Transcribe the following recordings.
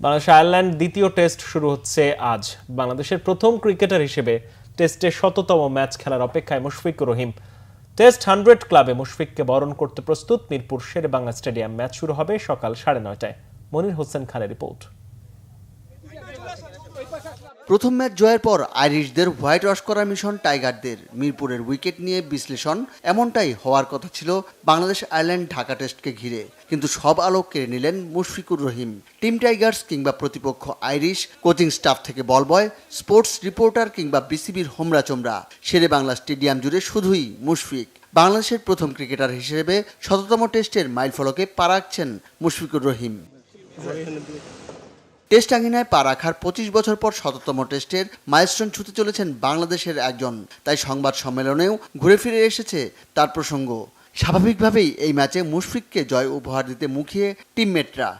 Bangladesh Ireland দ্বিতীয় test শুরু হচ্ছে আজ। বাংলাদেশের প্রথম ক্রিকেটার হিসেবে টেস্টে শততম ম্যাচ খেলার অপেক্ষায় মুশফিকুর রহিম। টেস্ট হান্ড্রেড ক্লাবে মুশফিককে বরণ করতে প্রস্তুত মিরপুর শেরে বাংলা স্টেডিয়াম। ম্যাচ শুরু হবে সকাল সাড়ে নয়টায়। মনির হোসেন খানের রিপোর্ট। প্রথম ম্যাচ জয়ের পর আইরিশদের হোয়াইট ওয়াশ করা মিশন টাইগারদের মিরপুরের উইকেট নিয়ে বিশ্লেষণ এমনটাই হওয়ার কথা ছিল বাংলাদেশ আয়ারল্যান্ড ঢাকা টেস্টকে ঘিরে। কিন্তু সব আলোক কেড়ে নিলেন মুশফিকুর রহিম। টিম টাইগার্স কিংবা প্রতিপক্ষ আইরিশ, কোচিং স্টাফ থেকে বল বয় স্পোর্টস রিপোর্টার কিংবা বিসিবির হোমরা চোমরা। শেরে বাংলা স্টেডিয়াম জুড়ে শুধুই মুশফিক। বাংলাদেশের প্রথম ক্রিকেটার হিসেবে শততম টেস্টের মাইলফলকে পা রাখছেন মুশফিকুর রহিম। টেস্ট আঙ্গিনায় পা রাখার পঁচিশ বছর পর শততম টেস্টের মাইলস্টোন ছুতে চলেছেন বাংলাদেশের একজন। তাই সংবাদ সম্মেলনেও ঘুরে ফিরে এসেছে তার প্রসঙ্গ। স্বাভাবিকভাবেই এই ম্যাচে মুশফিককে জয় উপহার দিতে মুখিয়ে টিমমেটরা.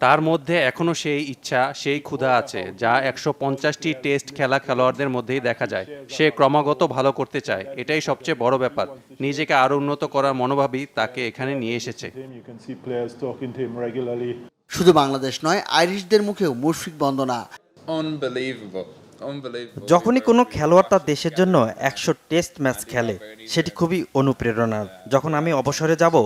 তার মধ্যে এখনও সেই ইচ্ছা সেই ক্ষুধা আছে যা একশো পঞ্চাশটি টেস্ট খেলা খেলোয়াড়দের মধ্যেই দেখা যায়। সে ক্রমাগত ভালো করতে চায় এটাই সবচেয়ে বড় ব্যাপার। নিজেকে আরও উন্নত করার মনোভাবই তাকে এখানে নিয়ে এসেছে। শুধু বাংলাদেশ নয় আইরিশদের মুখেও মুশফিক বন্দনা. যখনই কোনো খেলোয়াড় তার দেশের জন্য একশো টেস্ট ম্যাচ খেলে সেটি খুবই অনুপ্রেরণার যখন আমি অবসরে যাব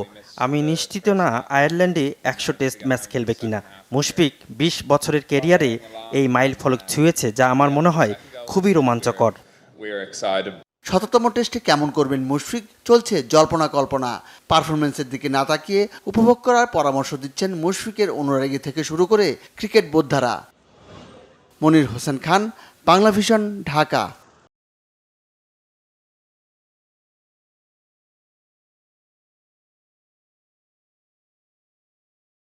আমি নিশ্চিত না আয়ারল্যান্ডে একশো টেস্ট ম্যাচ খেলবে কিনা মুশফিক বিশ বছরের কেরিয়ারে এই মাইল ফলক ছুঁয়েছে যা আমার মনে হয় খুবই রোমাঞ্চকর. শততম টেস্টে কেমন করবেন মুশফিক? চলছে জল্পনা কল্পনা। পারফরমেন্সের দিকে না তাকিয়ে উপভোগ করার পরামর্শ দিচ্ছেন মুশফিকের অনুরাগী থেকে শুরু করে ক্রিকেট বোদ্ধারা। মনির হোসেন খান, বাংলা ভিশন, ঢাকা।